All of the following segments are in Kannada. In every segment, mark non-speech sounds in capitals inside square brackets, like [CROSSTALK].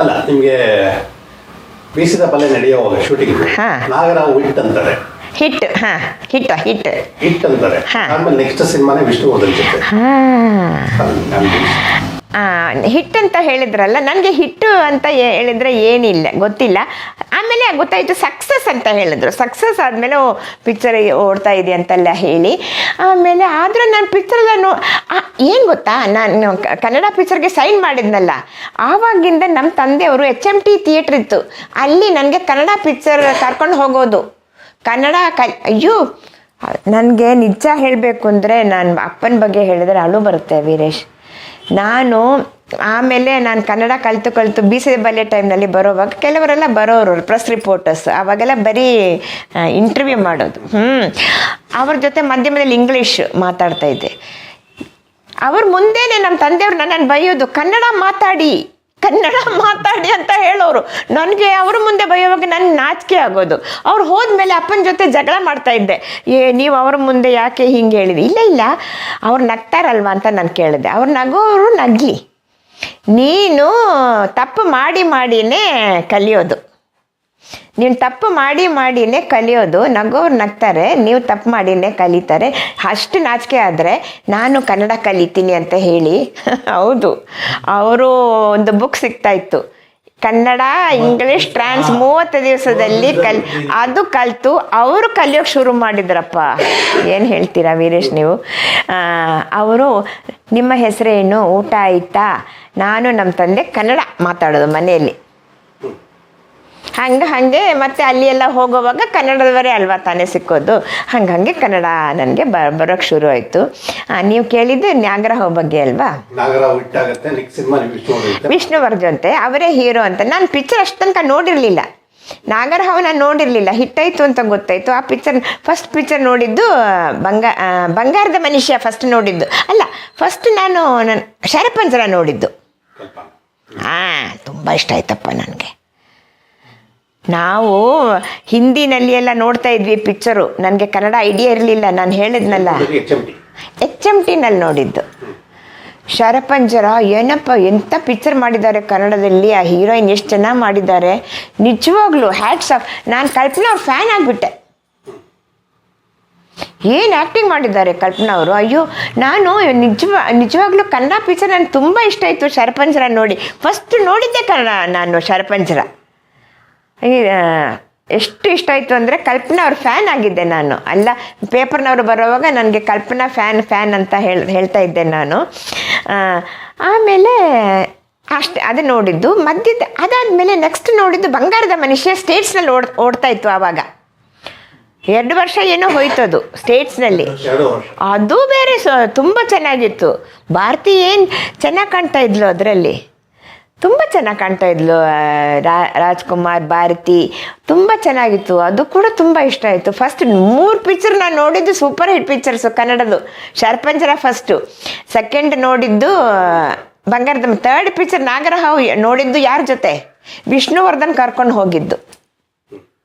ಅಲ್ಲ ನಿಮಗೆ ಬೀಸಿದ ಪಲ್ಯ ನಡೆಯುವಾಗ ಶೂಟಿಂಗ್ ಹಾ. ನಾಗರಾವ್ ಹಿಟ್ ಅಂತಾರೆ. ಹಿಟ್ ಹಾ ಹಿಟ್ ಹಿಟ್. ಹಿಟ್ ಅಂತಾರೆ. ಹಾ. ಆಮೇಲೆ ನೆಕ್ಸ್ಟ್ ಸಿನಿಮಾನೇ ವಿಷ್ಣುವರ್ಧನ್ ಜೊತೆ. ಹಾ. ನನ್ಗೆ ಹಿಟ್ ಅಂತ ಹೇಳಿದ್ರಲ್ಲ, ನನಗೆ ಹಿಟ್ಟು ಅಂತ ಹೇಳಿದರೆ ಏನಿಲ್ಲ, ಗೊತ್ತಿಲ್ಲ. ಆಮೇಲೆ ಗೊತ್ತಾಯಿತು ಸಕ್ಸಸ್ ಅಂತ ಹೇಳಿದ್ರು. ಸಕ್ಸಸ್ ಆದಮೇಲೆ, ಓ ಪಿಕ್ಚರ್ ಓಡ್ತಾ ಇದೆ ಅಂತೆಲ್ಲ ಹೇಳಿ. ಆಮೇಲೆ ಆದರೂ ನಾನು ಪಿಕ್ಚರ್ದ ನೋ ಏನು ಗೊತ್ತಾ? ನಾನು ಕನ್ನಡ ಪಿಕ್ಚರ್ಗೆ ಸೈನ್ ಮಾಡಿದ್ನಲ್ಲ, ಆವಾಗಿಂದ ನಮ್ಮ ತಂದೆಯವರು ಎಚ್ ಎಂ ಟಿ ಥಿಯೇಟ್ರ್ ಇತ್ತು. ಅಲ್ಲಿ ನನಗೆ ಕನ್ನಡ ಪಿಕ್ಚರ್ ಕರ್ಕೊಂಡು ಹೋಗೋದು. ಕನ್ನಡ ಕ, ಅಯ್ಯೋ, ನನಗೆ ನಿಜ ಹೇಳಬೇಕು ಅಂದರೆ ನಾನು ಅಪ್ಪನ ಬಗ್ಗೆ ಹೇಳಿದರೆ ಅಳು ಬರುತ್ತೆ ವೀರೇಶ್. ನಾನು ಆಮೇಲೆ ನಾನು ಕನ್ನಡ ಕಲಿತು ಕಲಿತು ಬೀಸದ ಬಲ್ಯ ಟೈಮ್ನಲ್ಲಿ ಬರೋವಾಗ ಕೆಲವರೆಲ್ಲ ಬರೋರು ಪ್ರೆಸ್ ರಿಪೋರ್ಟರ್ಸ್ ಆವಾಗೆಲ್ಲ ಬರೀ ಇಂಟರ್ವ್ಯೂ ಮಾಡೋದು. ಹ್ಞೂ ಅವ್ರ ಜೊತೆ ಮಾಧ್ಯಮದಲ್ಲಿ ಇಂಗ್ಲೀಷ್ ಮಾತಾಡ್ತಾ ಇದ್ದೆ. ಅವ್ರ ಮುಂದೆನೆ ನಮ್ಮ ತಂದೆಯವ್ರನ್ನ ನಾನು ಬೈಯೋದು, ಕನ್ನಡ ಮಾತಾಡಿ. ಕನ್ನಡ ಮಾತಾಡಿ ಅಂತ ಹೇಳೋರು. ನನಗೆ ಅವ್ರ ಮುಂದೆ ಬೈಯೋವಾಗ ನನ್ನ ನಾಚಿಕೆ ಆಗೋದು. ಅವ್ರು ಹೋದ್ಮೇಲೆ ಅಪ್ಪನ ಜೊತೆ ಜಗಳ ಮಾಡ್ತಾ ಇದ್ದೆ. ಏ, ನೀವು ಅವ್ರ ಮುಂದೆ ಯಾಕೆ ಹಿಂಗೆ ಹೇಳಿದೆ? ಇಲ್ಲ ಇಲ್ಲ. ಅವ್ರು ನಗ್ತಾರಲ್ವಾ ಅಂತ ನಾನು ಕೇಳಿದೆ. ಅವ್ರು ನಗೋರು ನಗ್ಲಿ. ನೀನು ತಪ್ಪು ಮಾಡಿ ಮಾಡಿನೇ ಕಲಿಯೋದು. ನೀನು ತಪ್ಪು ಮಾಡಿ ಮಾಡಿನೇ ಕಲಿಯೋದು, ನಗೋರು ನಗ್ತಾರೆ, ನೀವು ತಪ್ಪು ಮಾಡಿನೇ ಕಲಿತಾರೆ. ಅಷ್ಟು ನಾಚಿಕೆ ಆದರೆ ನಾನು ಕನ್ನಡ ಕಲಿತೀನಿ ಅಂತ ಹೇಳಿ. [LAUGHS] ಹೌದು. ಅವರು ಒಂದು ಬುಕ್ ಸಿಗ್ತಾ ಇತ್ತು. ಕನ್ನಡ ಇಂಗ್ಲಿಷ್ ಟ್ರಾನ್ಸ್ ಮೂವತ್ತು ದಿವಸದಲ್ಲಿ ಕಲ್, ಅದು ಕಲಿತು ಅವರು ಕಲಿಯೋಕೆ ಶುರು ಮಾಡಿದ್ರಪ್ಪ. ಏನು ಹೇಳ್ತೀರಾ ವೀರೇಶ್ ನೀವು? ಅವರು, ನಿಮ್ಮ ಹೆಸರೇನು? ಊಟ ಆಯಿತಾ? ನಾನು ನಮ್ಮ ತಂದೆ ಕನ್ನಡ ಮಾತಾಡೋದು ಮನೆಯಲ್ಲಿ. ಹಂಗೆ ಹಾಗೆ ಮತ್ತೆ ಅಲ್ಲಿ ಎಲ್ಲ ಹೋಗೋವಾಗ ಕನ್ನಡದವರೇ ಅಲ್ವಾ ತಾನೇ ಸಿಕ್ಕೋದು. ಹಂಗೆ ಹಾಗೆ ಕನ್ನಡ ನನಗೆ ಬ ಬರೋಕ್ಕೆ ಶುರು ಆಯಿತು. ನೀವು ಕೇಳಿದ್ದು ನಾಗರಹೋ ಬಗ್ಗೆ ಅಲ್ವಾ? ವಿಷ್ಣುವರ್ಧಂತೆ ಅವರೇ ಹೀರೋ ಅಂತ. ನಾನು ಪಿಕ್ಚರ್ ಅಷ್ಟು ತನಕ ನೋಡಿರಲಿಲ್ಲ. ನಾಗರಹವನ ನಾನು ನೋಡಿರಲಿಲ್ಲ. ಹಿಟ್ಟಾಯಿತು ಅಂತ ಗೊತ್ತಾಯಿತು. ಆ ಪಿಕ್ಚರ್ ಫಸ್ಟ್ ಪಿಕ್ಚರ್ ನೋಡಿದ್ದು ಬಂಗ ಬಂಗಾರದ ಮನುಷ್ಯ ಫಸ್ಟ್ ನೋಡಿದ್ದು. ಅಲ್ಲ ಫಸ್ಟ್ ನಾನು ನನ್ನ ಶರಪಂಜರ ನೋಡಿದ್ದು. ಹಾಂ ತುಂಬ ಇಷ್ಟ ಆಯ್ತಪ್ಪ ನನಗೆ. ನಾವು ಹಿಂದಿನಲ್ಲಿ ಎಲ್ಲ ನೋಡ್ತಾ ಇದ್ವಿ ಪಿಕ್ಚರು ನನಗೆ ಕನ್ನಡ ಐಡಿಯಾ ಇರಲಿಲ್ಲ ನಾನು ಹೇಳಿದ್ನಲ್ಲ. ಎಚ್ ಎಂ ಟಿನಲ್ಲಿ ನೋಡಿದ್ದು. ಶರಪಂಜರ ಏನಪ್ಪ ಎಂಥ ಪಿಕ್ಚರ್ ಮಾಡಿದ್ದಾರೆ ಕನ್ನಡದಲ್ಲಿ ಆ ಹೀರೋಯಿನ್ ಎಷ್ಟು ಚೆನ್ನಾಗಿ ಮಾಡಿದ್ದಾರೆ. ನಿಜವಾಗ್ಲೂ ಹ್ಯಾಟ್ಸ್ ಆಫ್ ನಾನು ಕಲ್ಪನಾ ಅವ್ರ ಫ್ಯಾನ್ ಆಗಿಬಿಟ್ಟೆ. ಏನು ಆ್ಯಕ್ಟಿಂಗ್ ಮಾಡಿದ್ದಾರೆ ಕಲ್ಪನಾ ಅವರು? ಅಯ್ಯೋ ನಾನು ನಿಜವ ನಿಜವಾಗ್ಲೂ ಕನ್ನಡ ಪಿಕ್ಚರ್ ನನಗೆ ತುಂಬ ಇಷ್ಟ ಆಯಿತು ಶರಪಂಜರ ನೋಡಿ. ಫಸ್ಟ್ ನೋಡಿದ್ದೆ ಕನ್ನಡ ನಾನು ಶರಪಂಜರ. ಎಷ್ಟು ಇಷ್ಟ ಆಯಿತು ಅಂದರೆ ಕಲ್ಪನಾ ಅವ್ರ ಫ್ಯಾನ್ ಆಗಿದ್ದೆ ನಾನು. ಅಲ್ಲ ಪೇಪರ್ನವರು ಬರೋವಾಗ ನನಗೆ ಕಲ್ಪನಾ ಫ್ಯಾನ್ ಫ್ಯಾನ್ ಅಂತ ಹೇಳಿ ಹೇಳ್ತಾ ಇದ್ದೆ ನಾನು. ಆಮೇಲೆ ಅಷ್ಟೆ ಅದು ನೋಡಿದ್ದು. ಮಧ್ಯದ ಅದಾದಮೇಲೆ ನೆಕ್ಸ್ಟ್ ನೋಡಿದ್ದು ಬಂಗಾರದ ಮನುಷ್ಯ ಸ್ಟೇಟ್ಸ್ನಲ್ಲಿ ಓಡ್ ಓಡ್ತಾ ಇತ್ತು ಆವಾಗ. ಎರಡು ವರ್ಷ ಏನೋ ಹೋಯ್ತು ಅದು ಸ್ಟೇಟ್ಸ್ನಲ್ಲಿ ಅದು ಬೇರೆ ಸ ತುಂಬ ಚೆನ್ನಾಗಿತ್ತು. ಭಾರತಿ ಏನು ಚೆನ್ನಾಗಿ ಕಾಣ್ತಾ ಇದ್ಲು ಅದರಲ್ಲಿ? ತುಂಬ ಚೆನ್ನಾಗಿ ಕಾಣ್ತಾ ಇದ್ಲು ರಾಜ್ಕುಮಾರ್ ಭಾರತಿ. ತುಂಬ ಚೆನ್ನಾಗಿತ್ತು. ಅದು ಕೂಡ ತುಂಬ ಇಷ್ಟ ಆಯಿತು. ಫಸ್ಟ್ ಮೂರು ಪಿಕ್ಚರ್ ನಾನು ನೋಡಿದ್ದು ಸೂಪರ್ ಹಿಟ್ ಪಿಕ್ಚರ್ಸು ಕನ್ನಡದು ಶರ್ಪಂಜರ ಫಸ್ಟು ಸೆಕೆಂಡ್ ನೋಡಿದ್ದು ಬಂಗಾರದ ಥರ್ಡ್ ಪಿಕ್ಚರ್ ನಾಗರಹಾವು ನೋಡಿದ್ದು ಯಾರ ಜೊತೆ? ವಿಷ್ಣುವರ್ಧನ್ ಕರ್ಕೊಂಡು ಹೋಗಿದ್ದು.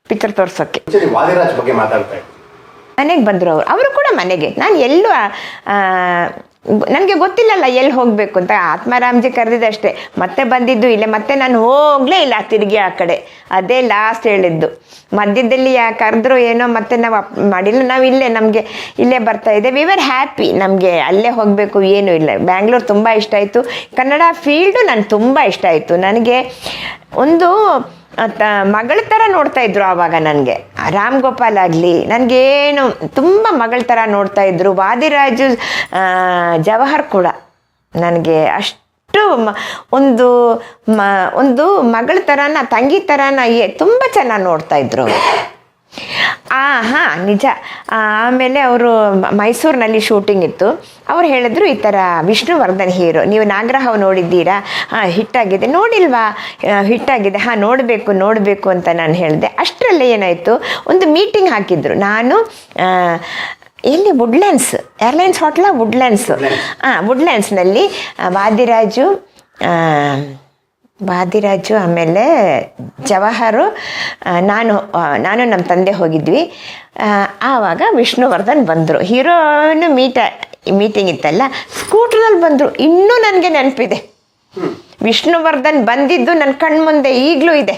ಪಿಕ್ಚರ್ ತೋರ್ಸೋಕ್ಕೆ ಮನೆಗೆ ಬಂದರು ಅವರು. ಅವರು ಕೂಡ ಮನೆಗೆ. ನಾನು ಎಲ್ಲೂ ನನಗೆ ಗೊತ್ತಿಲ್ಲಲ್ಲ ಎಲ್ಲಿ ಹೋಗಬೇಕು ಅಂತ. ಆತ್ಮಾರಾಮ್ಜಿ ಕರೆದಿದ್ದು ಅಷ್ಟೇ. ಮತ್ತೆ ಬಂದಿದ್ದು ಇಲ್ಲೇ. ಮತ್ತೆ ನಾನು ಹೋಗಲೇ ಇಲ್ಲ ತಿರುಗಿ ಆ ಕಡೆ. ಅದೇ ಲಾಸ್ಟ್ ಹೇಳಿದ್ದು. ಮಧ್ಯದಲ್ಲಿ ಯಾ ಕರೆದ್ರು ಏನೋ ಮತ್ತೆ ನಾವು ಅಪ್ ಮಾಡಿಲ್ಲ. ನಾವು ಇಲ್ಲೇ ನಮಗೆ ಇಲ್ಲೇ ಬರ್ತಾ ಇದೆ ವಿ ವರ್ ಹ್ಯಾಪಿ ನಮಗೆ ಅಲ್ಲೇ ಹೋಗಬೇಕು ಏನೂ ಇಲ್ಲ. ಬ್ಯಾಂಗ್ಳೂರು ತುಂಬ ಇಷ್ಟ ಆಯಿತು. ಕನ್ನಡ ಫೀಲ್ಡು ನಾನು ತುಂಬ ಇಷ್ಟ ಆಯಿತು. ನನಗೆ ಒಂದು ಮಗಳ ಥರ ನೋಡ್ತಾ ಇದ್ರು ಆವಾಗ ನನಗೆ ರಾಮ್ ಗೋಪಾಲ್ ಆಗಲಿ, ನನಗೇನು ತುಂಬ ಮಗಳ ಥರ ನೋಡ್ತಾ ಇದ್ರು ವಾದಿರಾಜು ಜವಾಹರ್ ಕೂಡ ನನಗೆ ಅಷ್ಟು ಒಂದು ಮ, ಒಂದು ಮಗಳ ಥರನ ತಂಗಿ ಥರನ ತುಂಬಾ ಚೆನ್ನಾಗಿ ನೋಡ್ತಾ ಇದ್ರು. ಆ ಹಾಂ ನಿಜ. ಆಮೇಲೆ ಅವರು ಮೈಸೂರಿನಲ್ಲಿ ಶೂಟಿಂಗ್ ಇತ್ತು. ಅವ್ರು ಹೇಳಿದ್ರು ಈ ಥರ ವಿಷ್ಣುವರ್ಧನ್ ಹೀರೋ ನೀವು ನಾಗರಹಾವ್ ನೋಡಿದ್ದೀರಾ? ಹಾಂ ಹಿಟ್ಟಾಗಿದೆ ನೋಡಿಲ್ವಾ? ಹಿಟ್ಟಾಗಿದೆ ಹಾಂ ನೋಡಬೇಕು ನೋಡಬೇಕು ಅಂತ ನಾನು ಹೇಳಿದೆ. ಅಷ್ಟರಲ್ಲೇ ಏನಾಯಿತು? ಒಂದು ಮೀಟಿಂಗ್ ಹಾಕಿದ್ರು. ನಾನು ಎಲ್ಲಿ? ವುಡ್ಲ್ಯಾಂಡ್ಸ್ ಏರ್ಲೈನ್ಸ್ ಹೋಟ್ಲ ವುಡ್ಲ್ಯಾಂಡ್ಸ್ ಹಾಂ ವುಡ್ಲ್ಯಾಂಡ್ಸ್ನಲ್ಲಿ ವಾದಿರಾಜು ವಾದಿರಾಜು ಆಮೇಲೆ ಜವಾಹರು ನಾನು ನಾನು ನಮ್ಮ ತಂದೆ ಹೋಗಿದ್ವಿ. ಆವಾಗ ವಿಷ್ಣುವರ್ಧನ್ ಬಂದರು. ಹೀರೋನು ಮೀಟ ಮೀಟಿಂಗ್ ಇತ್ತಲ್ಲ, ಸ್ಕೂಟ್ರಲ್ಲಿ ಬಂದರು. ಇನ್ನೂ ನನಗೆ ನೆನಪಿದೆ. ವಿಷ್ಣುವರ್ಧನ್ ಬಂದಿದ್ದು ನನ್ನ ಕಣ್ಮುಂದೆ ಈಗಲೂ ಇದೆ.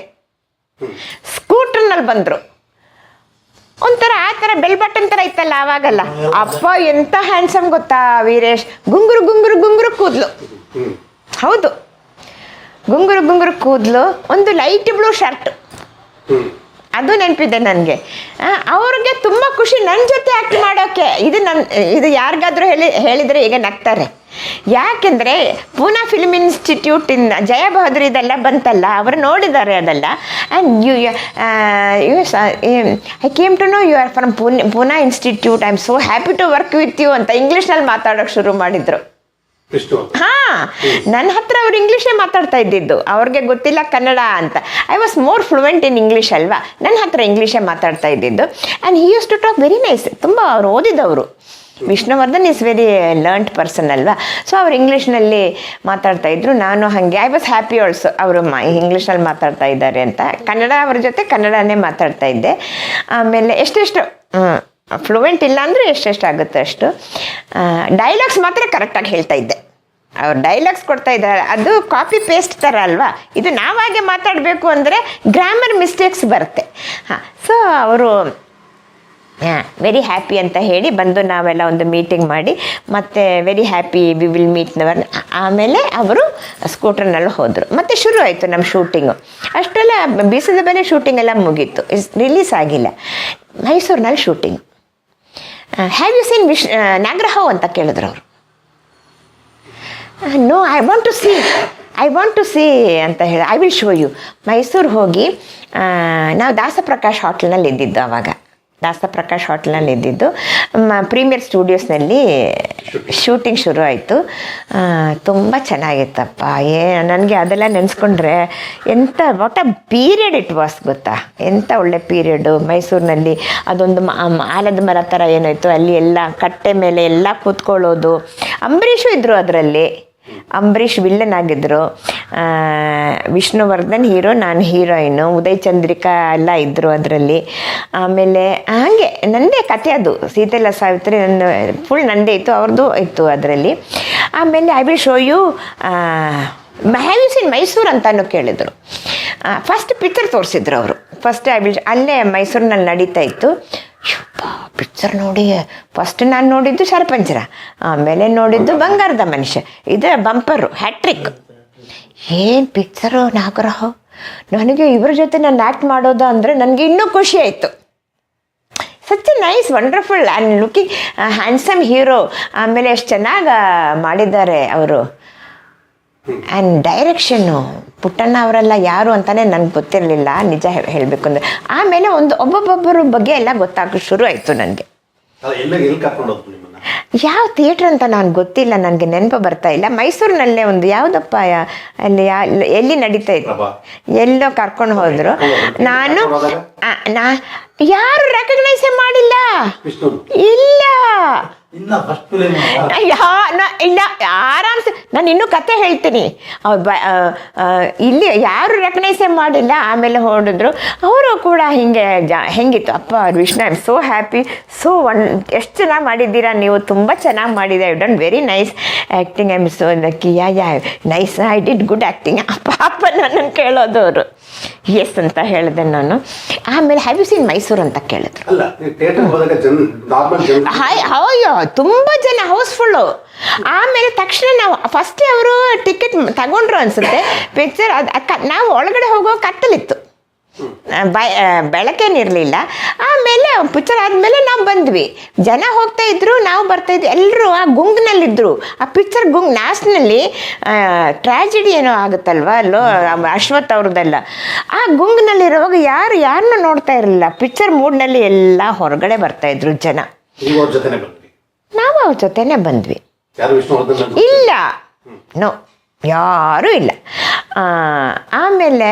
ಸ್ಕೂಟ್ರ್ನಲ್ಲಿ ಬಂದರು. ಒಂಥರ ಆ ಥರ ಬೆಲ್ ಬಟನ್ ಥರ ಇತ್ತಲ್ಲ ಆವಾಗಲ್ಲ. ಅಪ್ಪ ಎಂತ ಹ್ಯಾಂಡ್ಸಮ್ ಗೊತ್ತಾ ವೀರೇಶ್. ಗುಂಗುರು ಗುಂಗುರು ಗುಂಗುರು ಕೂದಲು. ಹೌದು. ಗುಂಗುರು ಗುಂಗುರು ಕೂದಲು ಒಂದು ಲೈಟ್ ಬ್ಲೂ ಶರ್ಟ್ ಅದು ನೆನಪಿದೆ ನನಗೆ. ಅವ್ರಿಗೆ ತುಂಬ ಖುಷಿ ನನ್ನ ಜೊತೆ ಆ್ಯಕ್ಟ್ ಮಾಡೋಕ್ಕೆ ಇದು ನನ್ನ ಇದು ಯಾರಿಗಾದರೂ ಹೇಳಿ ಹೇಳಿದರೆ ಈಗ ನಗ್ತಾರೆ. ಯಾಕೆಂದರೆ ಪೂನಾ ಫಿಲ್ಮ್ ಇನ್ಸ್ಟಿಟ್ಯೂಟಿಂದ ಜಯ ಬಹದ್ದೂರ್ ಇದೆಲ್ಲ ಬಂತಲ್ಲ ಅವರು ನೋಡಿದ್ದಾರೆ ಅದೆಲ್ಲ. And you you I came to know you are from Pune Poona institute I am so happy to work with you ಅಂತ ಇಂಗ್ಲೀಷ್ನಲ್ಲಿ ಮಾತಾಡೋಕ್ಕೆ ಶುರು ಮಾಡಿದರು. ಹಾ ನನ್ನ ಹತ್ರ ಅವ್ರು ಇಂಗ್ಲೀಷೇ ಮಾತಾಡ್ತಾ ಇದ್ದಿದ್ದು. ಅವ್ರಿಗೆ ಗೊತ್ತಿಲ್ಲ ಕನ್ನಡ ಅಂತ. I was more fluent in English ಅಲ್ವಾ? ನನ್ನ ಹತ್ರ ಇಂಗ್ಲೀಷೇ ಮಾತಾಡ್ತಾ ಇದ್ದಿದ್ದು. And he use to talk very nice ತುಂಬ ಅವ್ರು ಓದಿದವರು. Vishnuvardhan is very learned person ಅಲ್ವಾ? ಸೊ ಅವ್ರು ಇಂಗ್ಲೀಷ್ನಲ್ಲಿ ಮಾತಾಡ್ತಾ ಇದ್ರು. ನಾನು ಹಾಗೆ. ಐ ವಾಸ್ ಹ್ಯಾಪಿ ಆಲ್ಸೋ ಅವರು ಮಾ, ಇಂಗ್ಲೀಷ್ನಲ್ಲಿ ಮಾತಾಡ್ತಾ ಇದ್ದಾರೆ ಅಂತ. ಕನ್ನಡ ಅವ್ರ ಜೊತೆ ಕನ್ನಡನೇ ಮಾತಾಡ್ತಾ ಇದ್ದೆ. ಆಮೇಲೆ ಎಷ್ಟೆಷ್ಟು ಫ್ಲೂಯೆಂಟ್ ಇಲ್ಲ ಅಂದರೆ ಎಷ್ಟೆಷ್ಟು ಆಗುತ್ತೆ ಅಷ್ಟು? ಡೈಲಾಗ್ಸ್ ಮಾತ್ರ ಕರೆಕ್ಟಾಗಿ ಹೇಳ್ತಾ ಇದ್ದೆ. ಅವ್ರು ಡೈಲಾಗ್ಸ್ ಕೊಡ್ತಾ ಇದ್ದಾರೆ. ಅದು ಕಾಪಿ ಪೇಸ್ಟ್ ಥರ ಅಲ್ವಾ? ಇದು ನಾವಾಗೆ ಮಾತಾಡಬೇಕು ಅಂದರೆ ಗ್ರಾಮರ್ ಮಿಸ್ಟೇಕ್ಸ್ ಬರುತ್ತೆ. ಹಾಂ ಸೊ ಅವರು ವೆರಿ ಹ್ಯಾಪಿ ಅಂತ ಹೇಳಿ ಬಂದು ನಾವೆಲ್ಲ ಒಂದು ಮೀಟಿಂಗ್ ಮಾಡಿ, ಮತ್ತೆ very happy we will meet never ಆಮೇಲೆ ಅವರು ಸ್ಕೂಟರ್ನಲ್ಲಿ ಹೋದರು. ಮತ್ತು ಶುರು ಆಯಿತು ನಮ್ಮ ಶೂಟಿಂಗು ಅಷ್ಟೆಲ್ಲ ಬೀಸದ ಮೇಲೆ ಶೂಟಿಂಗ್ ಎಲ್ಲ ಮುಗೀತು. ಇಸ್ ರಿಲೀಸ್ ಆಗಿಲ್ಲ. ಮೈಸೂರಿನಲ್ಲಿ shooting have you seen wish Nagarahavu ಅಂತ ಕೇಳಿದ್ರು ಅವರು. No I want to see I want to see ಅಂತ ಹೇಳಿ. I will show you Mysore ಹೋಗಿ ನಾವು ದಾಸಪ್ರಕಾಶ್ ಹೋಟ್ಲ್ನಲ್ಲಿ ಇದ್ದಿದ್ದು ಆವಾಗ ದಾಸಪ್ರಕಾಶ್ ಹೋಟ್ಲ್ನಲ್ಲಿ ಇದ್ದಿದ್ದು. ಪ್ರೀಮಿಯರ್ ಸ್ಟುಡಿಯೋಸ್ನಲ್ಲಿ ಶೂಟಿಂಗ್ ಶುರು ಆಯಿತು. ತುಂಬ ಚೆನ್ನಾಗಿತ್ತಪ್ಪ. ಏ, ನನಗೆ ಅದೆಲ್ಲ ನೆನೆಸ್ಕೊಂಡ್ರೆ ಎಂಥ what a period it was ಗೊತ್ತಾ? ಎಂಥ ಒಳ್ಳೆ ಪೀರಿಯಡು ಮೈಸೂರಿನಲ್ಲಿ ಅದೊಂದು ಆಲದ ಮರ ಥರ ಏನಾಯಿತು? ಅಲ್ಲಿ ಎಲ್ಲ ಕಟ್ಟೆ ಮೇಲೆ ಎಲ್ಲ ಕೂತ್ಕೊಳ್ಳೋದು. ಅಂಬರೀಷು ಇದ್ದರು ಅದರಲ್ಲಿ. ಅಂಬರೀಷ್ ವಿಲ್ಲನ್ ಆಗಿದ್ರು. ವಿಷ್ಣುವರ್ಧನ್ ಹೀರೋ ನಾನು ಹೀರೋಯಿನು ಉದಯ್ ಚಂದ್ರಿಕಾ ಎಲ್ಲ ಇದ್ದರು ಅದರಲ್ಲಿ. ಆಮೇಲೆ ಹಾಗೆ ನನ್ನದೇ ಕತೆ ಅದು. ಸೀತೆಲ್ಲ ಸಾವಿತ್ರಿ ನನ್ನ ಫುಲ್ ನಂದೇ ಇತ್ತು ಅವ್ರದ್ದು ಇತ್ತು ಅದರಲ್ಲಿ. ಆಮೇಲೆ I will show you have you seen Mysore ಅಂತಾನು ಕೇಳಿದರು. ಫಸ್ಟ್ ಪಿಕ್ಚರ್ ತೋರಿಸಿದ್ರು ಅವರು. ಫಸ್ಟ್ ವಿಲ್ ಅಲ್ಲೇ ಮೈಸೂರಿನಲ್ಲಿ ನಡೀತಾ ಇತ್ತು. ಪಿಕ್ಚರ್ ನೋಡಿ ಫಸ್ಟ್ ನಾನು ನೋಡಿದ್ದು ಸರ್ಪಂಚರ. ಆಮೇಲೆ ನೋಡಿದ್ದು ಬಂಗಾರದ ಮನುಷ್ಯ. ಇದು ಬಂಪರು, ಹ್ಯಾಟ್ರಿಕ್. ಏನು ಪಿಕ್ಚರು ನಾಗರಹ? ನನಗೆ ಇವ್ರ ಜೊತೆ ನಾನು ಆ್ಯಕ್ಟ್ ಮಾಡೋದು ಅಂದರೆ ನನಗೆ ಇನ್ನೂ ಖುಷಿ ಆಯಿತು. Such a nice wonderful and looking handsome hero ಆಮೇಲೆ ಎಷ್ಟು ಚೆನ್ನಾಗಿ ಮಾಡಿದ್ದಾರೆ ಅವರು. ಆ್ಯಂಡ್ ಡೈರೆಕ್ಷನ್ನು ಪುಟ್ಟಣ್ಣ ಅವರೆಲ್ಲ ಯಾರು ಅಂತಾನೆ ನನಗೆ ಗೊತ್ತಿರಲಿಲ್ಲ ನಿಜ ಹೇಳಬೇಕು ಅಂದರೆ. ಆಮೇಲೆ ಒಂದು ಒಬ್ಬೊಬ್ಬೊಬ್ಬರ ಬಗ್ಗೆ ಎಲ್ಲ ಗೊತ್ತಾಗ ಶುರು ಆಯಿತು ನನಗೆ. ಯಾವ ಥಿಯೇಟ್ರ್ ಅಂತ ನಾನು ಗೊತ್ತಿಲ್ಲ ನನಗೆ ನೆನಪು ಬರ್ತಾ ಇಲ್ಲ. ಮೈಸೂರಿನಲ್ಲೇ ಒಂದು ಯಾವುದಪ್ಪ ಅಲ್ಲಿ ಎಲ್ಲಿ ನಡೀತಾ ಇತ್ತು. ಎಲ್ಲೋ ಕರ್ಕೊಂಡು ಹೋದ್ರು. ನಾನು ನಾ ಯಾರು ರೆಕಗ್ನೈಸೇ ಮಾಡಿಲ್ಲ? ಇಲ್ಲ. ಇನ್ನ ಫಸ್ಟ್ ಆರಾಮ್ಸೆ ನಾನು ಇನ್ನೂ ಕತೆ ಹೇಳ್ತೀನಿ. ಇಲ್ಲಿ ಯಾರು ರೆಕಗ್ನೈಸೇ ಮಾಡಿಲ್ಲ ಆಮೇಲೆ ಹೊರಡಿದ್ರು. ಅವರು ಕೂಡ ಹಿಂಗೆ ಜಾ ಹೆಂಗಿತ್ತು? ಅಪ್ಪ Vishnu I am so happy so one ಎಷ್ಟು ಚೆನ್ನಾಗಿ ಮಾಡಿದ್ದೀರಾ ನೀವು? ತುಂಬ ಚೆನ್ನಾಗಿ ಮಾಡಿದೆ. I don't very nice acting I am so lucky yeah yeah nice I did good acting ಅಪ್ಪ ನನ್ನನ್ನು ಕೇಳೋದು ಅವರು. ಎಸ್ ಅಂತ ಹೇಳಿದೆ ನಾನು. ಆಮೇಲೆ ಹ್ಯಾವ್ ಯು ಸೀನ್ ಮೈಸೂರು ಅಂತ ಕೇಳಿದ್ರು? ಹಾಯ್ ಅಯ್ಯೋ ತುಂಬ ಜನ ಹೌಸ್ಫುಲ್ಲು ಆಮೇಲೆ ತಕ್ಷಣ ನಾವು ಫಸ್ಟೇ ಅವರು ಟಿಕೆಟ್ ತಗೊಂಡ್ರು ಅನ್ಸುತ್ತೆ. ಪಿಕ್ಚರ್ ನಾವು ಒಳಗಡೆ ಹೋಗೋ ಕತ್ತಲಿತ್ತು. ಬೆಳಕೇನಿರಲಿಲ್ಲ ಆಮೇಲೆ ಪಿಕ್ಚರ್ ಆದಮೇಲೆ ನಾವು ಬಂದ್ವಿ. ಜನ ಹೋಗ್ತಾ ಇದ್ರು, ನಾವು ಬರ್ತಾ ಇದ್ವಿ. ಎಲ್ಲರೂ ಆ ಗುಂಗ್ನಲ್ಲಿದ್ದರು ಆ ಪಿಕ್ಚರ್ ಗುಂಗ್ ಲಾಸ್ಟ್ನಲ್ಲಿ ಟ್ರಾಜಿಡಿ ಏನೋ ಆಗುತ್ತಲ್ವ? ಅಲ್ಲೋ ಅಶ್ವಥ್ ಅವ್ರದ್ದೆಲ್ಲ. ಆ ಗುಂಗ್ನಲ್ಲಿರುವಾಗ ಯಾರು, ಯಾರನ್ನೂ ನೋಡ್ತಾ ಇರಲಿಲ್ಲ. ಪಿಕ್ಚರ್ ಮೂಡ್ನಲ್ಲಿ ಎಲ್ಲ ಹೊರಗಡೆ ಬರ್ತಾ ಇದ್ರು ಜನ. ನೀವು ಅವ್ರ ಜೊತೆನೆ ಬಂದ್ವಿ. ಇಲ್ಲ. ನೋ ಯಾರೂ ಇಲ್ಲ. ಆಮೇಲೆ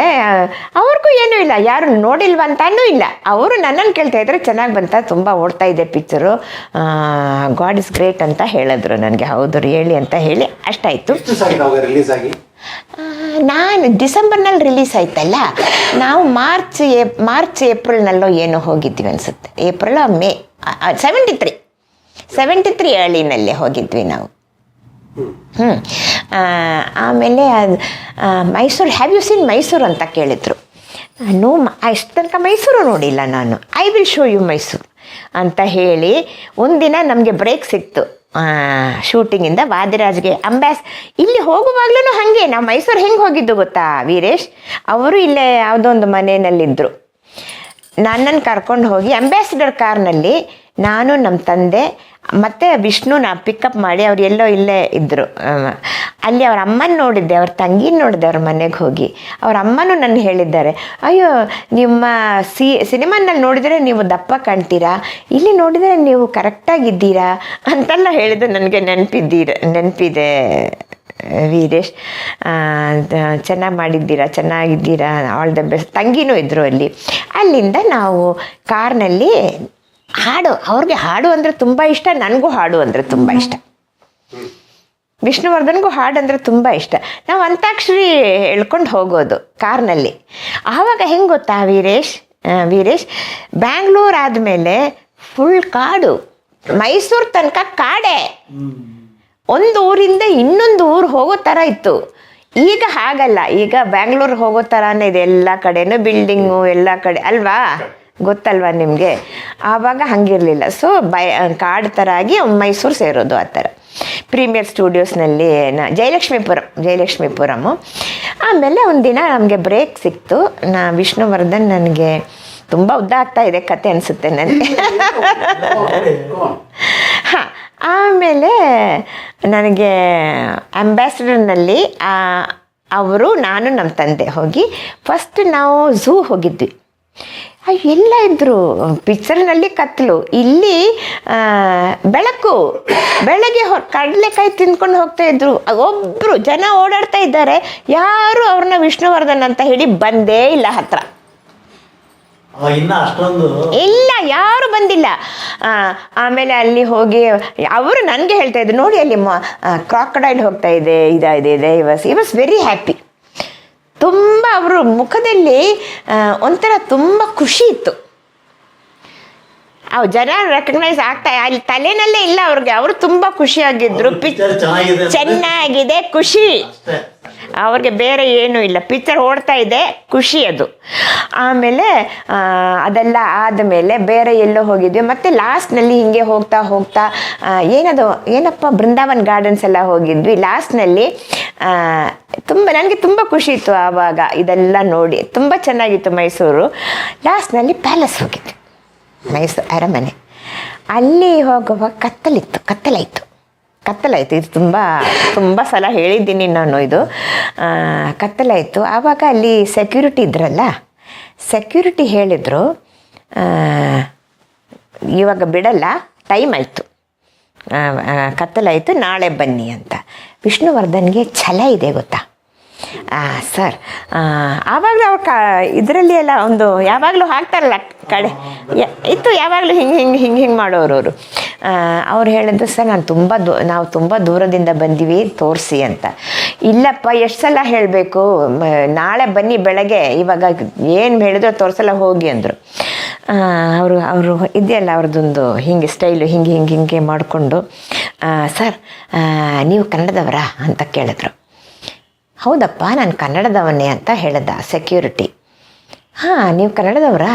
ಅವ್ರಿಗೂ ಏನೂ ಇಲ್ಲ. ಯಾರು ನೋಡಿಲ್ವಂತಾನೂ ಇಲ್ಲ. ಅವರು ನನ್ನನ್ನು ಕೇಳ್ತಾ ಇದ್ರೆ ಚೆನ್ನಾಗಿ ಬಂತ ತುಂಬ ಓಡ್ತಾ ಇದೆ ಪಿಕ್ಚರು. ಗಾಡ್ ಇಸ್ ಗ್ರೇಟ್ ಅಂತ ಹೇಳಿದ್ರು ನನಗೆ. ಹೌದು ಹೇಳಿ ಅಂತ ಹೇಳಿ ಅಷ್ಟಾಯಿತು. ನಾನು ಡಿಸೆಂಬರ್ನಲ್ಲಿ ರಿಲೀಸ್ ಆಯ್ತಲ್ಲ? ನಾವು ಮಾರ್ಚ್ ಏಪ್ ಮಾರ್ಚ್ ಏಪ್ರಿಲ್ನಲ್ಲೋ ಏನೋ ಹೋಗಿದ್ವಿ ಅನಿಸುತ್ತೆ. April May seventy three seventy three ಅರ್ಲಿನಲ್ಲಿ ಹೋಗಿದ್ವಿ ನಾವು. ಹ್ಞೂ ಆಮೇಲೆ ಅದು Mysore have you seen Mysore ಅಂತ ಕೇಳಿದರು. ನೋ ಅಷ್ಟು ತನಕ ಮೈಸೂರು ನೋಡಿಲ್ಲ ನಾನು. I will show you Mysore ಅಂತ ಹೇಳಿ ಒಂದಿನ ನಮಗೆ ಬ್ರೇಕ್ ಸಿಕ್ತು. ಶೂಟಿಂಗಿಂದ ವಾದಿರಾಜ್ಗೆ ಅಂಬ್ಯಾಸ್ ಇಲ್ಲಿ ಹೋಗುವಾಗ್ಲೂ ಹಾಗೆ, ನಾವು ಮೈಸೂರು ಹೆಂಗೆ ಹೋಗಿದ್ದು ಗೊತ್ತಾ ವೀರೇಶ್? ಅವರು ಇಲ್ಲೇ ಯಾವುದೋ ಒಂದು ಮನೆಯಲ್ಲಿದ್ದರು ನನ್ನನ್ನು ಕರ್ಕೊಂಡು ಹೋಗಿ, ಅಂಬಾಸಿಡರ್ ಕಾರ್ನಲ್ಲಿ ನಾನು ನಮ್ಮ ತಂದೆ, ಮತ್ತು ವಿಷ್ಣುನ ಪಿಕಪ್ ಮಾಡಿ ಅವ್ರು ಎಲ್ಲೋ ಇಲ್ಲೇ ಇದ್ದರು ಅಲ್ಲಿ ಅವ್ರ ಅಮ್ಮನ ನೋಡಿದ್ದೆ, ಅವ್ರ ತಂಗಿನ ನೋಡಿದೆ ಅವ್ರ ಮನೆಗೆ ಹೋಗಿ. ಅವ್ರ ಅಮ್ಮನೂ ನನ್ನ ಹೇಳಿದ್ದಾರೆ, ಅಯ್ಯೋ, ನಿಮ್ಮ ಸಿ ಸಿನಿಮಾನಲ್ಲಿ ನೋಡಿದರೆ ನೀವು ದಪ್ಪ ಕಾಣ್ತೀರಾ? ಇಲ್ಲಿ ನೋಡಿದರೆ ನೀವು ಕರೆಕ್ಟಾಗಿದ್ದೀರಾ ಅಂತೆಲ್ಲ ಹೇಳಿದ್ದು ನನಗೆ ನೆನಪಿದ್ದೀರ, ನೆನಪಿದೆ, ವೀರೇಶ್. ಚೆನ್ನಾಗಿ ಮಾಡಿದ್ದೀರಾ, ಚೆನ್ನಾಗಿದ್ದೀರಾ ಆಲ್ ದ ಬೆಸ್ಟ್ ತಂಗಿನೂ ಇದ್ದರು ಅಲ್ಲಿ. ಅಲ್ಲಿಂದ ನಾವು ಕಾರ್ನಲ್ಲಿ ಹಾಡು, ಅವ್ರಿಗೆ ಹಾಡು ಅಂದರೆ ತುಂಬ ಇಷ್ಟ, ನನಗೂ ಹಾಡು ಅಂದರೆ ತುಂಬ ಇಷ್ಟ. ವಿಷ್ಣುವರ್ಧನ್ಗೂ ಹಾಡು ಅಂದರೆ ತುಂಬ ಇಷ್ಟ. ನಾವು ಅಂತಾಕ್ಷರಿ ಹೇಳ್ಕೊಂಡು ಹೋಗೋದು ಕಾರ್ನಲ್ಲಿ. ಆವಾಗ ಹೆಂಗೆ ಗೊತ್ತಾ ವೀರೇಶ್? ವೀರೇಶ್, ಬ್ಯಾಂಗ್ಳೂರ್ ಆದಮೇಲೆ ಫುಲ್ ಕಾಡು. ಮೈಸೂರು ತನಕ ಕಾಡೆ. ಒಂದು ಊರಿಂದ ಇನ್ನೊಂದು ಊರು ಹೋಗೋ ಥರ ಇತ್ತು. ಈಗ ಹಾಗಲ್ಲ, ಈಗ ಬ್ಯಾಂಗ್ಳೂರ್ ಹೋಗೋ ಥರನೇ ಇದೆ ಎಲ್ಲ ಕಡೆನೂ, ಬಿಲ್ಡಿಂಗು ಎಲ್ಲ ಕಡೆ, ಅಲ್ವಾ? ಗೊತ್ತಲ್ವಾ ನಿಮಗೆ? ಆವಾಗ ಹಂಗಿರಲಿಲ್ಲ. ಸೊ ಬೈ ಕಾಡು ಥರ ಆಗಿ ಮೈಸೂರು ಸೇರೋದು ಆ ಥರ ಪ್ರೀಮಿಯರ್ ಸ್ಟುಡಿಯೋಸ್ನಲ್ಲಿ ನಾ, ಜಯಲಕ್ಷ್ಮೀಪುರಂ ಜಯಲಕ್ಷ್ಮೀಪುರಮು ಆಮೇಲೆ ಒಂದು ದಿನ ನಮಗೆ ಬ್ರೇಕ್ ಸಿಕ್ತು. ನಾ, ವಿಷ್ಣುವರ್ಧನ್ ನನಗೆ ತುಂಬ ಉದ್ದ ಆಗ್ತಾ ಇದೆ ಕತೆ ಅನಿಸುತ್ತೆ ನನಗೆ. ಹಾಂ, ಆಮೇಲೆ ನನಗೆ ಅಂಬಾಸಿಡರ್ನಲ್ಲಿ ಅವರು, ನಾನು ನಮ್ಮ ತಂದೆ ಹೋಗಿ ಫಸ್ಟ್ ನಾವು ಝೂ ಹೋಗಿದ್ವಿ. ಎಲ್ಲ ಇದ್ರು. ಪಿಕ್ಚರ್ನಲ್ಲಿ ಕತ್ತಲು ಇಲ್ಲಿ ಆ, ಬೆಳಕು. ಬೆಳಗ್ಗೆ ಹೊ ಕಡಲೆಕಾಯಿ ತಿಂದ್ಕೊಂಡು ಹೋಗ್ತಾ ಇದ್ರು. ಒಬ್ಬರು ಜನ ಓಡಾಡ್ತಾ ಇದ್ದಾರೆ. ಯಾರು ಅವ್ರನ್ನ ವಿಷ್ಣುವರ್ಧನ್ ಅಂತ ಹೇಳಿ ಬಂದೇ ಇಲ್ಲ ಹತ್ರ. ಇಲ್ಲ ಯಾರು ಬಂದಿಲ್ಲ. ಆಮೇಲೆ ಅಲ್ಲಿ ಹೋಗಿ ಅವರು ನನಗೆ ಹೇಳ್ತಾ ಇದ್ರು ನೋಡಿ ಅಲ್ಲಿ ಕ್ರಾಕಡೈಲ್ ಹೋಗ್ತಾ ಇದೆ ಇದಾಗಿದೆ ಇದೆ ವಾಸ್ ವೆರಿ ಹ್ಯಾಪಿ ತುಂಬ ಅವರ ಮುಖದಲ್ಲಿ ಒಂಥರ ತುಂಬ ಖುಷಿ ಇತ್ತು. ಅವ್ ಜನ ರೆಕಗ್ನೈಸ್ ಆಗ್ತಾ ಅಲ್ಲಿ ತಲೆನಲ್ಲೇ ಇಲ್ಲ ಅವ್ರಿಗೆ. ಅವರು ತುಂಬಾ ಖುಷಿಯಾಗಿದ್ರು. picture ಚೆನ್ನಾಗಿದೆ ಖುಷಿ. ಅವ್ರಿಗೆ ಬೇರೆ ಏನೂ ಇಲ್ಲ. ಪಿಕ್ಚರ್ ಓಡ್ತಾ ಇದೆ, ಖುಷಿ ಅದು. ಆಮೇಲೆ ಅದೆಲ್ಲ ಅದೆಲ್ಲ ಆದಮೇಲೆ ಬೇರೆ ಎಲ್ಲೋ ಹೋಗಿದ್ವಿ. ಮತ್ತು ಲಾಸ್ಟ್ನಲ್ಲಿ ಹಿಂಗೆ ಹೋಗ್ತಾ ಹೋಗ್ತಾ ಏನದು, ಏನಪ್ಪ, ಬೃಂದಾವನ್ ಗಾರ್ಡನ್ಸ್ ಎಲ್ಲ ಹೋಗಿದ್ವಿ. ಲಾಸ್ಟ್ನಲ್ಲಿ ತುಂಬ, ನನಗೆ ತುಂಬ ಖುಷಿ ಇತ್ತು ಆವಾಗ ಇದೆಲ್ಲ ನೋಡಿ. ತುಂಬ ಚೆನ್ನಾಗಿತ್ತು ಮೈಸೂರು. ಲಾಸ್ಟ್ನಲ್ಲಿ ಪ್ಯಾಲೇಸ್ ಹೋಗಿದ್ವಿ. ಮೈಸೂರು ಅರಮನೆ. ಅಲ್ಲಿ ಹೋಗುವಾಗ ಕತ್ತಲಿತ್ತು, ಕತ್ತಲಾಯಿತು. ಕತ್ತಲಾಯಿತು ಇದು ತುಂಬ ತುಂಬ ಸಲ ಹೇಳಿದ್ದೀನಿ ನಾನು ಇದು. ಕತ್ತಲಾಯಿತು ಆವಾಗ ಅಲ್ಲಿ ಸೆಕ್ಯೂರಿಟಿ ಇದ್ರಲ್ಲ? ಸೆಕ್ಯೂರಿಟಿ ಹೇಳಿದರು ಇವಾಗ ಬಿಡಲ್ಲ ಟೈಮ್ ಆಯಿತು. ಕತ್ತಲಾಯಿತು ನಾಳೆ ಬನ್ನಿ ಅಂತ. ವಿಷ್ಣುವರ್ಧನ್ಗೆ ಛಲ ಇದೆ ಗೊತ್ತಾ? ಸರ್ ಆವಾಗಲೂ ಅವ್ರು ಕ, ಇದರಲ್ಲಿ ಎಲ್ಲ ಒಂದು ಯಾವಾಗಲೂ ಹಾಕ್ತಾರಲ್ಲ ಕಡೆ. ಇತ್ತು ಯಾವಾಗಲೂ ಹಿಂಗೆ ಹಿಂಗೆ ಹಿಂಗೆ ಹಿಂಗೆ ಮಾಡೋರು ಅವರು. ಅವ್ರು ಹೇಳಿದ್ರು, ಸರ್, ನಾನು ತುಂಬ ದೂ, ನಾವು ತುಂಬ ದೂರದಿಂದ ಬಂದೀವಿ, ತೋರಿಸಿ ಅಂತ. ಇಲ್ಲಪ್ಪ, ಎಷ್ಟು ಸಲ ಹೇಳಬೇಕು? ನಾಳೆ ಬನ್ನಿ ಬೆಳಗ್ಗೆ, ಇವಾಗ ಏನು ಹೇಳಿದ್ರು ತೋರಿಸಲ್ಲ, ಹೋಗಿ ಅಂದರು. ಅವರು ಅವರು ಇದೆಯಲ್ಲ ಅವ್ರದ್ದೊಂದು ಹಿಂಗೆ ಸ್ಟೈಲು, ಹಿಂಗೆ ಹಿಂಗೆ ಹಿಂಗೆ ಮಾಡಿಕೊಂಡು ಸರ್ ನೀವು ಕನ್ನಡದವರಾ? ಅಂತ ಕೇಳಿದ್ರು. ಹೌದಪ್ಪ, ನಾನು ಕನ್ನಡದವನೇ ಅಂತ ಹೇಳಿದ ಸೆಕ್ಯೂರಿಟಿ ಹಾಂ, ನೀವು ಕನ್ನಡದವರಾ?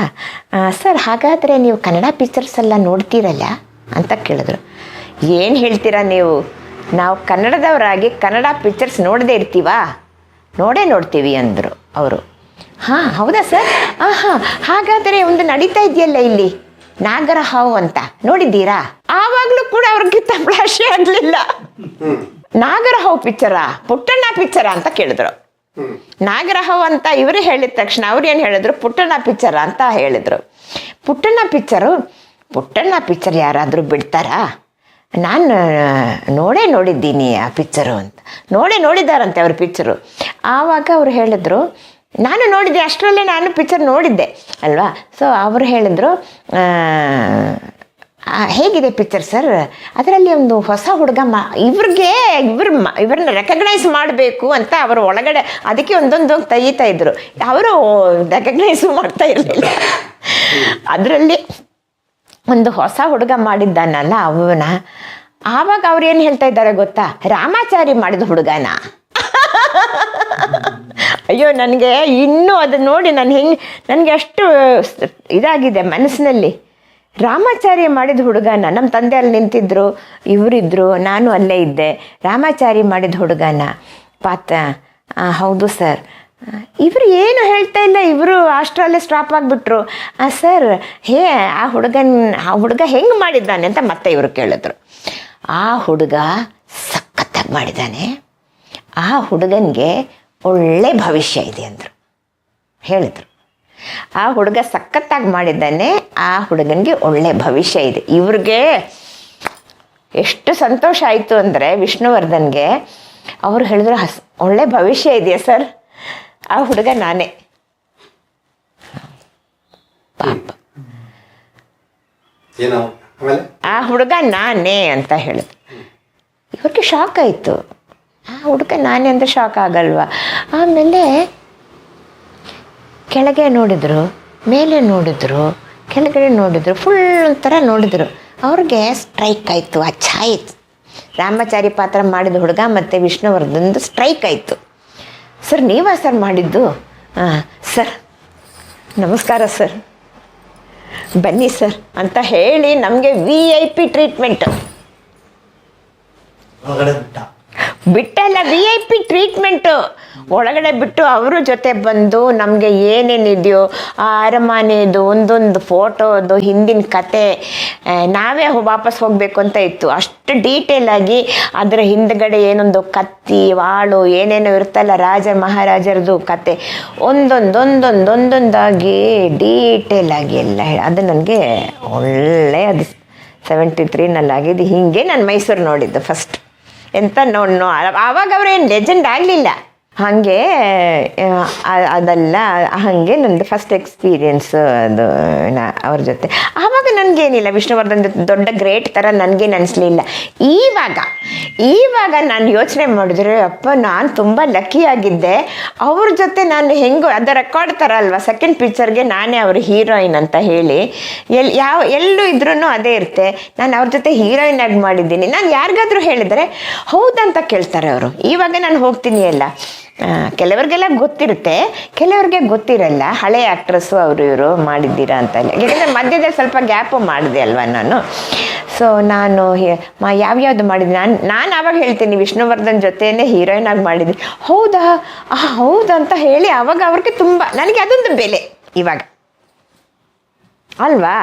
ಸರ್, ಹಾಗಾದರೆ ನೀವು ಕನ್ನಡ ಪಿಕ್ಚರ್ಸ್ ಎಲ್ಲ ನೋಡ್ತೀರಲ್ಲ ಅಂತ ಕೇಳಿದ್ರು. ಏನು ಹೇಳ್ತೀರಾ ನೀವು? ನಾವು ಕನ್ನಡದವರಾಗಿ ಕನ್ನಡ ಪಿಕ್ಚರ್ಸ್ ನೋಡದೇ ಇರ್ತೀವಾ? ನೋಡೇ ನೋಡ್ತೀವಿ ಅಂದರು ಅವರು. ಹಾಂ, ಹೌದಾ ಸರ್? ಹಾಂ ಹಾಂ ಹಾಗಾದರೆ ಒಂದು ನಡೀತಾ ಇದೆಯಲ್ಲ ಇಲ್ಲಿ? ನಾಗರ ಹಾವು ಅಂತ. ನೋಡಿದ್ದೀರಾ? ಆವಾಗಲೂ ಕೂಡ ಅವ್ರಿಗೆ ತಮಾಷೆ ಆಗಲಿಲ್ಲ. ನಾಗರಹಾವು ಪಿಕ್ಚರಾ? ಪುಟ್ಟಣ್ಣ ಪಿಕ್ಚರ ಅಂತ ಕೇಳಿದ್ರು. ನಾಗರಹವ್ ಅಂತ ಇವರು ಹೇಳಿದ ತಕ್ಷಣ ಅವ್ರು ಏನು ಹೇಳಿದ್ರು? ಪುಟ್ಟಣ್ಣ ಪಿಕ್ಚರ ಅಂತ ಹೇಳಿದ್ರು. ಪುಟ್ಟಣ್ಣ ಪಿಕ್ಚರು, ಪುಟ್ಟಣ್ಣ ಪಿಕ್ಚರ್ ಯಾರಾದರೂ ಬಿಡ್ತಾರಾ? ನಾನು ನೋಡೇ ನೋಡಿದ್ದೀನಿ ಆ ಪಿಕ್ಚರು ಅಂತ. ನೋಡೇ ನೋಡಿದ್ದಾರಂತೆ ಅವ್ರ ಪಿಕ್ಚರು. ಆವಾಗ ಅವ್ರು ಹೇಳಿದ್ರು, ನಾನು ನೋಡಿದ್ದೆ ಅಷ್ಟರಲ್ಲೇ ನಾನು ಪಿಕ್ಚರ್ ನೋಡಿದ್ದೆ, ಅಲ್ವಾ? ಸೊ ಅವರು ಹೇಳಿದ್ರು ಹೇಗಿದೆ ಪಿಕ್ಚರ್ ಸರ್ ಅದರಲ್ಲಿ ಒಂದು ಹೊಸ ಹುಡುಗ ಮ, ಇವ್ರಿಗೆ, ಇವ್ರ ಇವ್ರನ್ನ ರೆಕಗ್ನೈಸ್ ಮಾಡಬೇಕು ಅಂತ ಅವರು ಒಳಗಡೆ ಅದಕ್ಕೆ ಒಂದೊಂದು ತೆಗಿತಾ ಇದ್ರು. ಅವರು ರೆಕಗ್ನೈಸು ಮಾಡ್ತಾ ಇರಲಿಲ್ಲ. ಅದರಲ್ಲಿ ಒಂದು ಹೊಸ ಹುಡುಗ ಮಾಡಿದ್ದಾನಲ್ಲ ಅವನ. ಆವಾಗ ಅವ್ರು ಏನು ಹೇಳ್ತಾ ಇದ್ದಾರೆ ಗೊತ್ತಾ? ರಾಮಾಚಾರಿ ಮಾಡಿದ ಹುಡುಗನ. ಅಯ್ಯೋ, ನನಗೆ ಇನ್ನೂ ಅದನ್ನು ನೋಡಿ ನಾನು ಹೆಂಗೆ, ನನಗೆ ಅಷ್ಟು ಇದಾಗಿದೆ ಮನಸ್ಸಿನಲ್ಲಿ. ರಾಮಾಚಾರಿ ಮಾಡಿದ ಹುಡುಗನ ನಮ್ಮ ತಂದೆ ಅಲ್ಲಿ ನಿಂತಿದ್ರು, ಇವರಿದ್ರು, ನಾನು ಅಲ್ಲೇ ಇದ್ದೆ. ರಾಮಾಚಾರಿ ಮಾಡಿದ ಹುಡುಗನ ಪಾತ್ರ ಹೌದು ಸರ್. ಇವರು ಏನು ಹೇಳ್ತಾ ಇಲ್ಲ, ಇವರು ಅಷ್ಟರಲ್ಲೇ ಸ್ಟಾಪ್ ಆಗಿಬಿಟ್ರು. ಸರ್, ಹೇ, ಆ ಹುಡುಗನ, ಆ ಹುಡುಗ ಹೆಂಗೆ ಮಾಡಿದ್ದಾನೆ ಅಂತ ಮತ್ತೆ ಇವರು ಕೇಳಿದ್ರು. ಆ ಹುಡುಗ ಸಖತ್ತಾಗಿ ಮಾಡಿದ್ದಾನೆ ಆ ಹುಡುಗನಿಗೆ ಒಳ್ಳೆ ಭವಿಷ್ಯ ಇದೆ ಅಂದರು. ಹೇಳಿದ್ರು. ಆ ಹುಡುಗ ಸಖತ್ತಾಗಿ ಮಾಡಿದ್ದಾನೆ ಆ ಹುಡುಗನಿಗೆ ಒಳ್ಳೆ ಭವಿಷ್ಯ ಇದೆ. ಇವ್ರಿಗೆ ಎಷ್ಟು ಸಂತೋಷ ಆಯಿತು ಅಂದರೆ ವಿಷ್ಣುವರ್ಧನ್ಗೆ ಅವರು ಹೇಳಿದ್ರು ಹಸ್ ಒಳ್ಳೆ ಭವಿಷ್ಯ ಇದೆಯಾ ಸರ್? ಆ ಹುಡುಗ ನಾನೇ. ಪಾಪ. ಆ ಹುಡುಗ ನಾನೇ ಅಂತ ಹೇಳಿದ ಇವ್ರಿಗೆ ಶಾಕ್ ಆಯಿತು. ಆ ಹುಡುಗ ನಾನೇ ಅಂತ ಶಾಕ್ ಆಗಲ್ವಾ? ಆಮೇಲೆ ಕೆಳಗೆ ನೋಡಿದ್ರು ಮೇಲೆ ನೋಡಿದ್ರು ಕೆಳಗಡೆ ನೋಡಿದ್ರು ಫುಲ್ ಒಂಥರ ನೋಡಿದ್ರು. ಅವ್ರಿಗೆ ಸ್ಟ್ರೈಕ್ ಆಯಿತು ಆ ಆಯಿತು ರಾಮಾಚಾರಿ ಪಾತ್ರ ಮಾಡಿದ ಹುಡುಗ ಮತ್ತು ವಿಷ್ಣುವರ್ಧನ್ದು ಸ್ಟ್ರೈಕ್ ಆಯಿತು. ಸರ್ ನೀವಾ ಸರ್ ಮಾಡಿದ್ದು? ಹಾಂ ಸರ್ ನಮಸ್ಕಾರ ಸರ್. ಬನ್ನಿ ಸರ್ ಅಂತ ಹೇಳಿ ನಮಗೆ ವಿ ಐ ಪಿ ಟ್ರೀಟ್ಮೆಂಟ್ ಬಿಟ್ಟಲ್ಲ ವಿ ಐ ಪಿ ಟ್ರೀಟ್ಮೆಂಟು ಒಳಗಡೆ ಬಿಟ್ಟು ಅವರು ಜೊತೆ ಬಂದು ನಮಗೆ ಏನೇನಿದೆಯೋ ಆ ಅರಮನೆದು ಒಂದೊಂದು ಫೋಟೋದು, ಹಿಂದಿನ ಕತೆ ನಾವೇ ವಾಪಸ್ ಹೋಗಬೇಕು ಅಂತ ಇತ್ತು. ಅಷ್ಟು ಡೀಟೇಲ್ ಆಗಿ ಅದರ ಹಿಂದ್ಗಡೆ ಏನೊಂದು ಕತ್ತಿ, ವಾಳು, ಏನೇನೋ ಇರ್ತಲ್ಲ ರಾಜ ಮಹಾರಾಜರದು ಕತೆ ಒಂದೊಂದೊಂದೊಂದೊಂದೊಂದಾಗಿ ಡೀಟೇಲ್ ಆಗಿ ಎಲ್ಲ ಅದು ನನಗೆ ಒಳ್ಳೆ ಅದು. ಸೆವೆಂಟಿ ತ್ರೀನಲ್ಲಿ ಆಗಿದ್ದು ಹೀಗೆ ನಾನು ಮೈಸೂರು ನೋಡಿದ್ದು ಫಸ್ಟ್ ಎಂತ ನೋಡಿ ನೋ ಆವಾಗ ಅವ್ರೇನು ಲೆಜೆಂಡ್ ಆಗಲಿಲ್ಲ. ಹಾಗೆ ಅದೆಲ್ಲ ಹಾಗೆ ನಂದು ಫಸ್ಟ್ ಎಕ್ಸ್ಪೀರಿಯನ್ಸ್ ಅದು ಅವ್ರ ಜೊತೆ. ಆವಾಗ ನನಗೇನಿಲ್ಲ ವಿಷ್ಣುವರ್ಧನ್ ದೊಡ್ಡ ಗ್ರೇಟ್ ಥರ ನನಗೇನು ಅನಿಸ್ಲಿಲ್ಲ ಈವಾಗ ಈವಾಗ ನಾನು ಯೋಚನೆ ಮಾಡಿದ್ರೆ ಅಪ್ಪ ನಾನು ತುಂಬ ಲಕ್ಕಿಯಾಗಿದ್ದೆ ಅವ್ರ ಜೊತೆ ನಾನು ಹೆಂಗೋ ಅದು ರೆಕಾರ್ಡ್ ಥರ ಅಲ್ವಾ ಸೆಕೆಂಡ್ ಪಿಕ್ಚರ್ಗೆ ನಾನೇ ಅವ್ರ ಹೀರೋಯಿನ್ ಅಂತ ಹೇಳಿ. ಎಲ್ ಯಾವ ಎಲ್ಲೂ ಇದ್ರೂ ಅದೇ ಇರುತ್ತೆ. ನಾನು ಅವ್ರ ಜೊತೆ ಹೀರೋಯಿನ್ ಆಗಿ ಮಾಡಿದ್ದೀನಿ. ನಾನು ಯಾರಿಗಾದ್ರೂ ಹೇಳಿದರೆ ಹೌದಂತ ಕೇಳ್ತಾರೆ ಅವರು. ಈವಾಗ ನಾನು ಹೋಗ್ತೀನಿ ಎಲ್ಲ ಆ, ಕೆಲವ್ರಿಗೆಲ್ಲ ಗೊತ್ತಿರುತ್ತೆ, ಕೆಲವ್ರಿಗೆ ಗೊತ್ತಿರಲ್ಲ, ಹಳೆ ಆ್ಯಕ್ಟ್ರಸ್ಸು ಅವರು ಇವರು ಮಾಡಿದ್ದೀರಾ ಅಂತ ಯಾಕೆಂದರೆ ಮಧ್ಯದಲ್ಲಿ ಸ್ವಲ್ಪ ಗ್ಯಾಪು ಮಾಡಿದೆ ಅಲ್ವಾ ನಾನು. ಸೊ ನಾನು ಯಾವ್ಯಾವ್ದು ಮಾಡಿದ್ದೆ? ನಾನು ನಾನು ಆವಾಗ ಹೇಳ್ತೀನಿ, ವಿಷ್ಣುವರ್ಧನ್ ಜೊತೆಯೇ ಹೀರೋಯಿನ್ ಆಗಿ ಮಾಡಿದ್ದೀನಿ ಹೌದಾ? ಹೌದಾ ಅಂತ ಹೇಳಿ ಆವಾಗ ಅವ್ರಿಗೆ ತುಂಬ, ನನಗೆ ಅದೊಂದು ಬೆಲೆ ಇವಾಗ. ಅಲ್ವಾ?